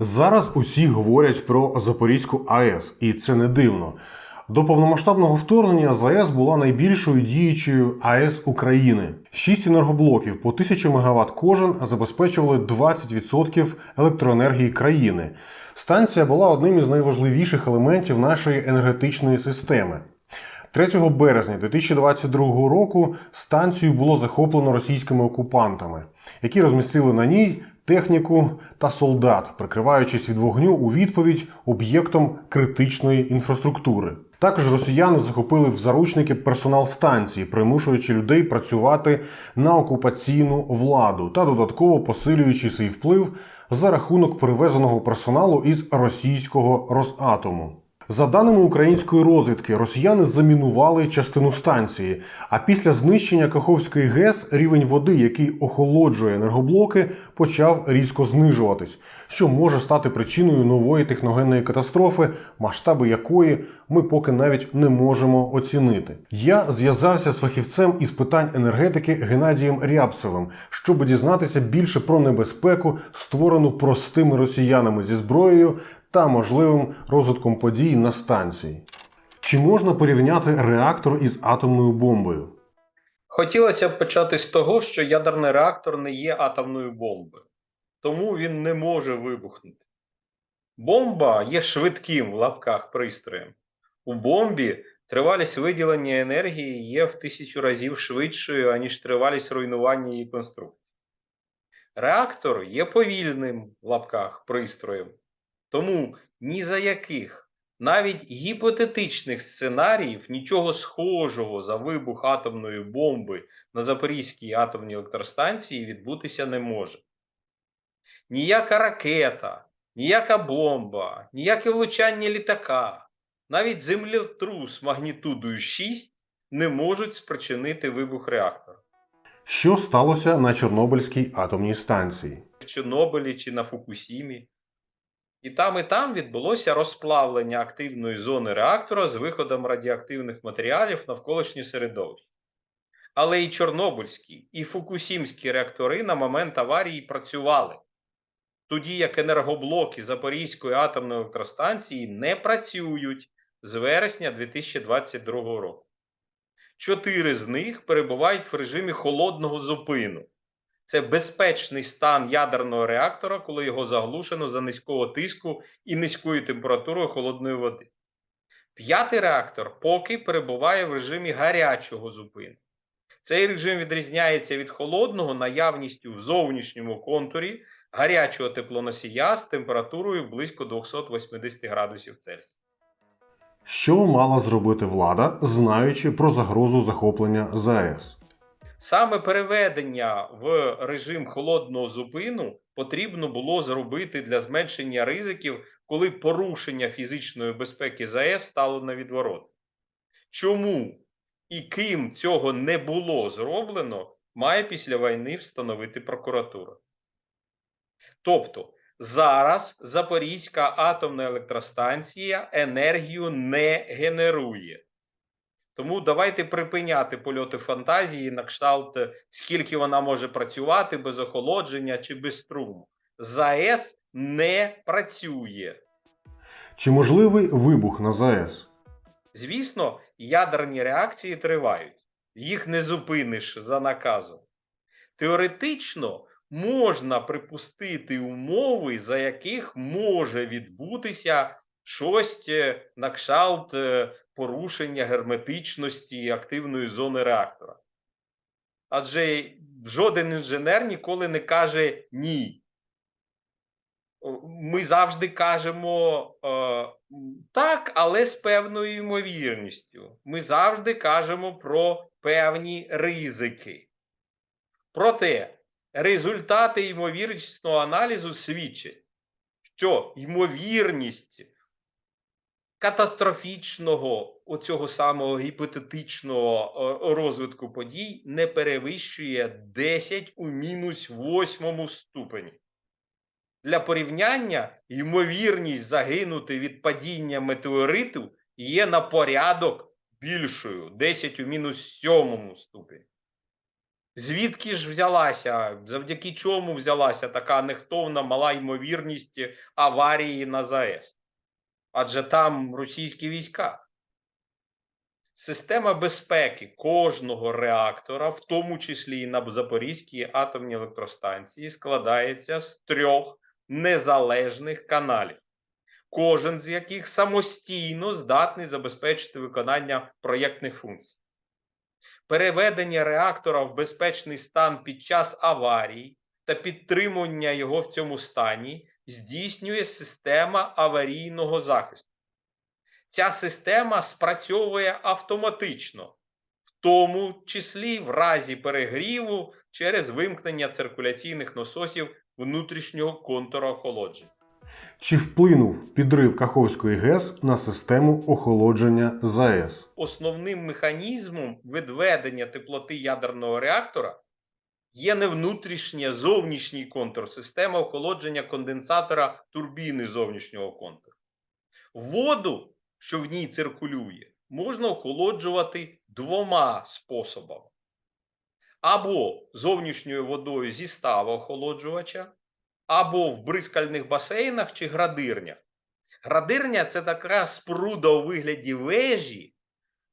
Зараз усі говорять про Запорізьку АЕС, і це не дивно. До повномасштабного вторгнення ЗАЕС була найбільшою діючою АЕС України. Шість енергоблоків по 1000 МВт кожен забезпечували 20% електроенергії країни. Станція була одним із найважливіших елементів нашої енергетичної системи. 3 березня 2022 року станцію було захоплено російськими окупантами, які розмістили на ній техніку та солдат, прикриваючись від вогню у відповідь об'єктом критичної інфраструктури. Також росіяни захопили в заручники персонал станції, примушуючи людей працювати на окупаційну владу та додатково посилюючи свій вплив за рахунок перевезеного персоналу із російського Росатому. За даними української розвідки, росіяни замінували частину станції. А після знищення Каховської ГЕС рівень води, який охолоджує енергоблоки, почав різко знижуватись, що може стати причиною нової техногенної катастрофи, масштаби якої ми поки навіть не можемо оцінити. Я зв'язався з фахівцем із питань енергетики Геннадієм Рябцевим, щоб дізнатися більше про небезпеку, створену простими росіянами зі зброєю та можливим розвитком подій на станції. Чи можна порівняти реактор із атомною бомбою? Хотілося б почати з того, що ядерний реактор не є атомною бомбою, тому він не може вибухнути. Бомба є швидким в лапках пристроєм. У бомбі тривалість виділення енергії є в тисячу разів швидшою, аніж тривалість руйнування її конструкції. Реактор є повільним в лапках пристроєм, тому ні за яких навіть гіпотетичних сценаріїв нічого схожого за вибух атомної бомби на Запорізькій атомній електростанції відбутися не може. Ніяка ракета, ніяка бомба, ніяке влучання літака, навіть землетрус магнітудою 6 не можуть спричинити вибух реактора. Що сталося на Чорнобильській атомній станції? В Чорнобилі чи на Фукусімі. І там, і там відбулося розплавлення активної зони реактора з виходом радіоактивних матеріалів навколишнє середовище. Але і Чорнобильські, і Фукусімські реактори на момент аварії працювали, тоді як енергоблоки Запорізької атомної електростанції не працюють з вересня 2022 року. Чотири з них перебувають в режимі холодного зупину. Це безпечний стан ядерного реактора, коли його заглушено за низького тиску і низькою температурою холодної води. П'ятий реактор поки перебуває в режимі гарячого зупину. Цей режим відрізняється від холодного наявністю в зовнішньому контурі гарячого теплоносія з температурою близько 280 градусів Цельсія. Що мала зробити влада, знаючи про загрозу захоплення ЗАЕС? Саме переведення в режим холодного зупину потрібно було зробити для зменшення ризиків, коли порушення фізичної безпеки ЗАЕС стало на відворот. Чому і ким цього не було зроблено, має після війни встановити прокуратура. Тобто зараз Запорізька атомна електростанція енергію не генерує. Тому давайте припиняти польоти фантазії на кшталт, скільки вона може працювати без охолодження чи без струму. ЗАЕС не працює. Чи можливий вибух на ЗАЕС? Звісно, ядерні реакції тривають, їх не зупиниш за наказом. Теоретично можна припустити умови, за яких може відбутися щось е, на кшталт е, порушення герметичності активної зони реактора. Адже жоден інженер ніколи не каже ні. Ми завжди кажемо е, так, але з певною ймовірністю. Ми завжди кажемо про певні ризики. Проте результати ймовірнісного аналізу свідчать, що ймовірність катастрофічного оцього самого гіпотетичного е, розвитку подій не перевищує 10 у мінус 8 ступені. Для порівняння, ймовірність загинути від падіння метеориту є на порядок більшою 10 у мінус 7 ступені. Звідки ж взялася, завдяки чому взялася така нехтовна мала ймовірність аварії на ЗАЕС? Адже там російські війська. Система безпеки кожного реактора, в тому числі і на Запорізькій атомній електростанції, складається з трьох незалежних каналів, кожен з яких самостійно здатний забезпечити виконання проєктних функцій. Переведення реактора в безпечний стан під час аварії та підтримування його в цьому стані здійснює система аварійного захисту. Ця система спрацьовує автоматично, в тому числі в разі перегріву через вимкнення циркуляційних насосів внутрішнього контуру охолодження. Чи вплинув підрив Каховської ГЕС на систему охолодження ЗАЕС? Основним механізмом відведення теплоти ядерного реактора є не внутрішній, зовнішній контур, система охолодження конденсатора турбіни зовнішнього контуру. Воду, що в ній циркулює, можна охолоджувати двома способами: або зовнішньою водою зі ставу охолоджувача, або в бризкальних басейнах чи градирнях. Градирня це така споруда у вигляді вежі,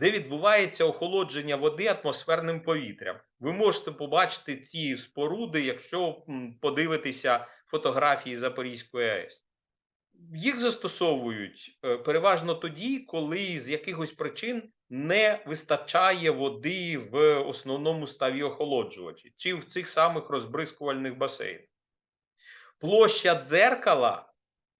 де відбувається охолодження води атмосферним повітрям. Ви можете побачити ці споруди, якщо подивитися фотографії Запорізької АЕС. Їх застосовують е, переважно тоді, коли з якихось причин не вистачає води в основному ставі охолоджувачі, чи в цих самих розбризкувальних басейнах. Площа дзеркала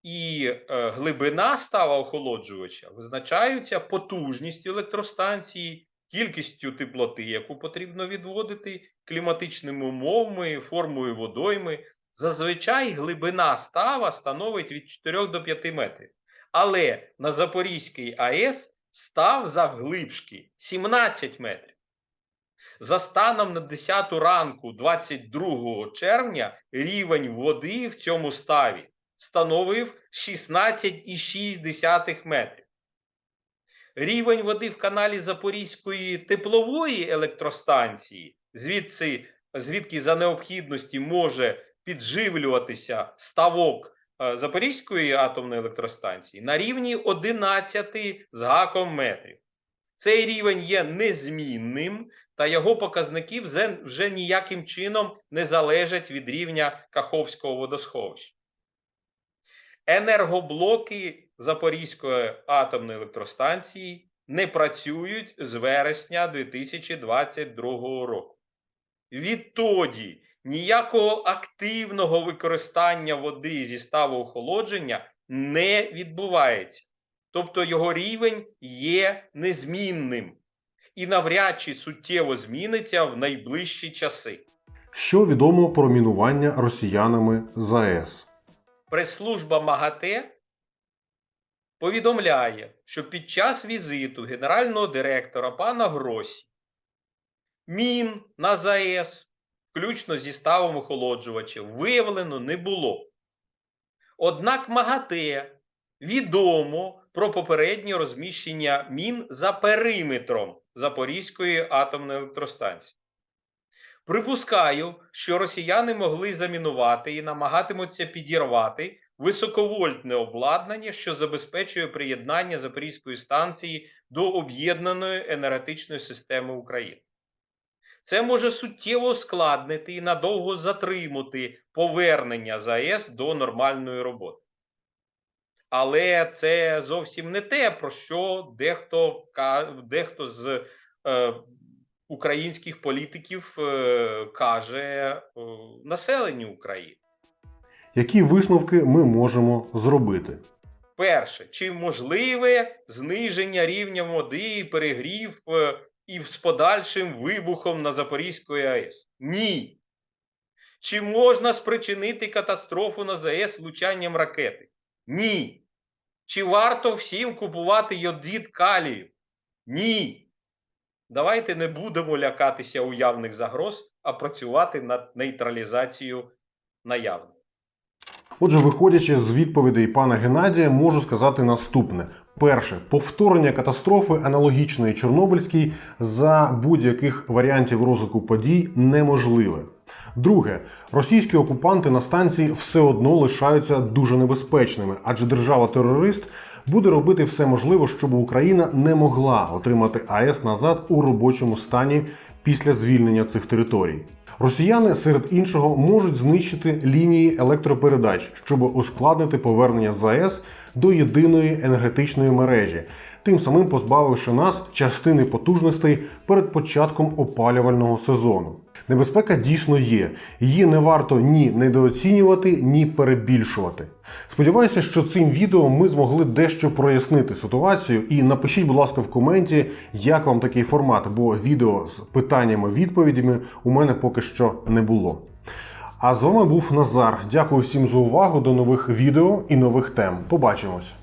і е, глибина става охолоджувача визначаються потужністю електростанції, кількістю теплоти, яку потрібно відводити, кліматичними умовами, формою водойми. Зазвичай глибина става становить від 4 до 5 метрів. Але на Запорізькій АЕС став завглибшки 17 метрів. За станом на 10 ранку 22 червня рівень води в цьому ставі становив 16,6 метрів. Рівень води в каналі Запорізької теплової електростанції, звідси, звідки за необхідності може підживлюватися ставок е, Запорізької атомної електростанції, на рівні 11 з гаком метрів. Цей рівень є незмінним, та його показники вже, вже ніяким чином не залежать від рівня Каховського водосховища. Енергоблоки Запорізької атомної електростанції не працюють з вересня 2022 року. Відтоді ніякого активного використання води зі ставу охолодження не відбувається. Тобто його рівень є незмінним і навряд чи суттєво зміниться в найближчі часи. Що відомо про мінування росіянами ЗАЕС? Прес-служба МАГАТЕ повідомляє, що під час візиту генерального директора пана Гросі мін на ЗАЕС, включно зі ставом охолоджувачів, виявлено не було. Однак МАГАТЕ відомо про попереднє розміщення мін за периметром Запорізької атомної електростанції. Припускаю, що росіяни могли замінувати і намагатимуться підірвати високовольтне обладнання, що забезпечує приєднання Запорізької станції до об'єднаної енергетичної системи України. Це може суттєво ускладнити і надовго затримати повернення ЗАЕС до нормальної роботи. Але це зовсім не те, про що дехто, дехто з е, українських політиків е, каже е, населенню України. Які висновки ми можемо зробити? Перше, чи можливе зниження рівня води і перегрів е, і з подальшим вибухом на Запорізької АЕС? Ні. Чи можна спричинити катастрофу на ЗАЕС влучанням ракети? Ні. Чи варто всім купувати йодід калію? Ні. Давайте не будемо лякатися уявних загроз, а працювати над нейтралізацією наявних. Отже, виходячи з відповідей пана Геннадія, можу сказати наступне: перше, повторення катастрофи аналогічної Чорнобильській за будь-яких варіантів розвитку подій неможливе. Друге, російські окупанти на станції все одно лишаються дуже небезпечними, адже держава-терорист буде робити все можливе, щоб Україна не могла отримати АЕС назад у робочому стані після звільнення цих територій. Росіяни серед іншого можуть знищити лінії електропередач, щоб ускладнити повернення ЗАЕС до єдиної енергетичної мережі, тим самим позбавивши нас частини потужностей перед початком опалювального сезону. Небезпека дійсно є. Її не варто ні недооцінювати, ні перебільшувати. Сподіваюся, що цим відео ми змогли дещо прояснити ситуацію. І напишіть, будь ласка, в коменті, як вам такий формат, бо відео з питаннями-відповідями у мене поки що не було. А з вами був Назар. Дякую всім за увагу. До нових відео і нових тем. Побачимось!